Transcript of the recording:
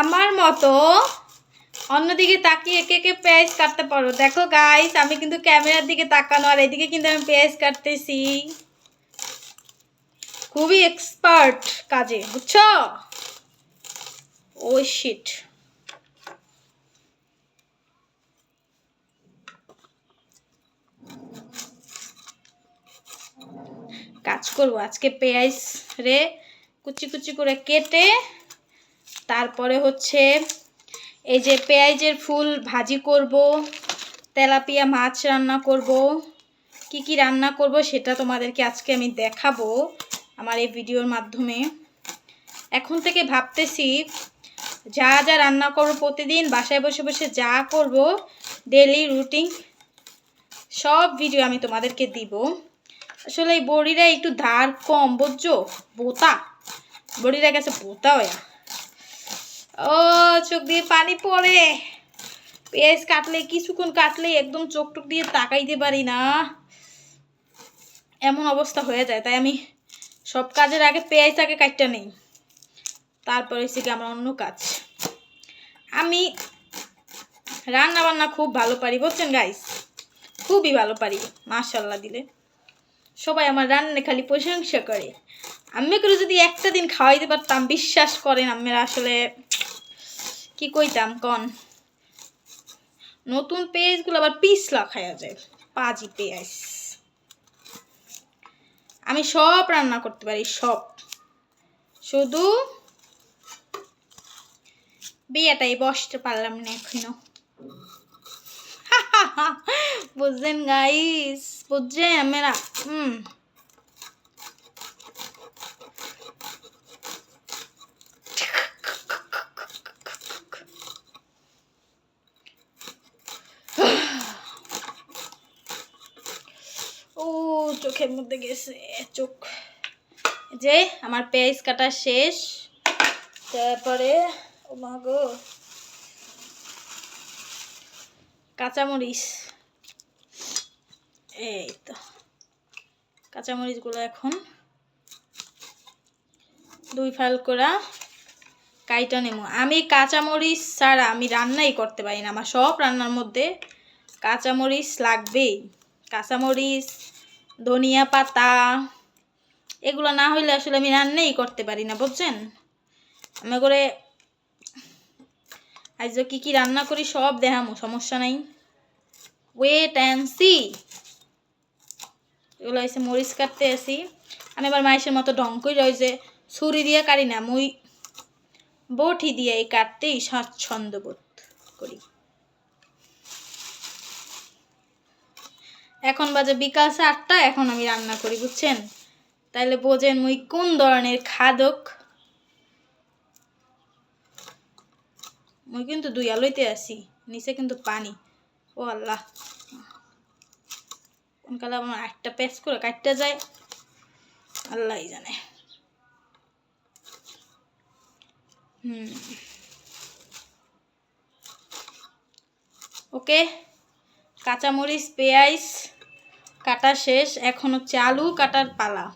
আমার মতো অন্যদিকে তাকিয়ে একে একে পেঁয়াজ কাটতে পারো? দেখো গাইস আমি কিন্তু ক্যামেরার দিকে তাকানো আর এদিকে কিন্তু আমি পেঁয়াজ কাটতেছি। খুবই এক্সপার্ট কাজে, বুঝছ? ও শিট কাজ করব আজকে পেঁয়াজ রে, কুচি কুচি করে কেটে তারপরে হচ্ছে এই যে পেঁয়াজের ফুল ভাজি করব, তেলাপিয়া মাছ রান্না করব, কি কি রান্না করব সেটা তোমাদেরকে আজকে আমি দেখাবো আমার এই ভিডিওর মাধ্যমে। এখন থেকে ভাবতেছি যা যা রান্না করব প্রতিদিন, বাসায় বসে বসে যা করব ডেলি রুটিন সব ভিডিও আমি তোমাদেরকে দিব। আসলে এই বড়িরা একটু ধার কম, বুঝছ? বোতা। বড়িরা গেছে বোতা হয়ে ও, চোখ দিয়ে পানি পড়ে। পেঁয়াজ কাটলে কিছুক্ষণ কাটলে একদম চোখ টুক দিয়ে তাকাইতে পারি না। এমন অবস্থা হয়ে যায়, তাই আমি সব কাজের আগে পেঁয়াজটাকে কাটটা নেই। তারপরে হচ্ছে কি আমার অন্য কাজ। আমি রান্না বান্না খুব ভালো পারি, বুঝছেন গাইস খুবই ভালো পারি মাশাল্লাহ দিলে। সবাই আমার রান্না খালি প্রশংসা করে। আমি করে যদি একটা দিন খাওয়াইতে পারতাম, বিশ্বাস করেন আমি আসলে কি কইতাম, কন? নতুন পেঁয়াজগুলো আবার পিসলা খাওয়া যায়, পাজি পেঁয়াজ। আমি সব রান্না করতে পারি, সব। শুধু বিয়েটাই বসতে পারলাম না এখনও। বুঝছেন গাইস বুঝছেন আমরা হুম ও চোখের মধ্যে গেছে চোখ। যে, আমার পেঁয়াজ কাটা শেষ। তারপরে, ও মা গো, কাঁচামরিচ। এই তো, কাঁচামরিচগুলো এখন দুই ফাল করা কাইটা নেব আমি কাঁচামরিচ ছাড়া আমি রান্নাই করতে পারি না। আমার সব রান্নার মধ্যে কাঁচামরিচ লাগবেই। কাঁচামরিচ ধনিয়া পাতা। এগুলো না হইলে আসলে আমি রান্নাই করতে পারি না, বুঝছেন? আমি করে আজ কি কি রান্না করি সব দেখামো, সমস্যা নাই। ওয়েট অ্যান্ড সি এগুলো হয়েছে মরিচ কাটতে আসি। আমি আবার মাইসের মতো ঢং করে রয়েছে ছুরি দিয়ে কাটি না, মুই বটি দিয়ে এই কাটতেই স্বাচ্ছন্দ্য বোধ করি। এখন বাজে বিকাল চারটা, এখন আমি রান্না করি, বুঝছেন? তাইলে বোঝেন মুই কোন ধরনের খাদক? মুই কিন্তু দুই আলোইতে আছি, নিচে কিন্তু পানি। ও আল্লাহ। কোন কালে আমার একটা পেস করে কাটতে যায়? আল্লাহ জানে। হুম। ওকে? কাঁচামরিচ পেঁয়াজ কাটা শেষ। এখন হচ্ছে আলু কাটার পালা।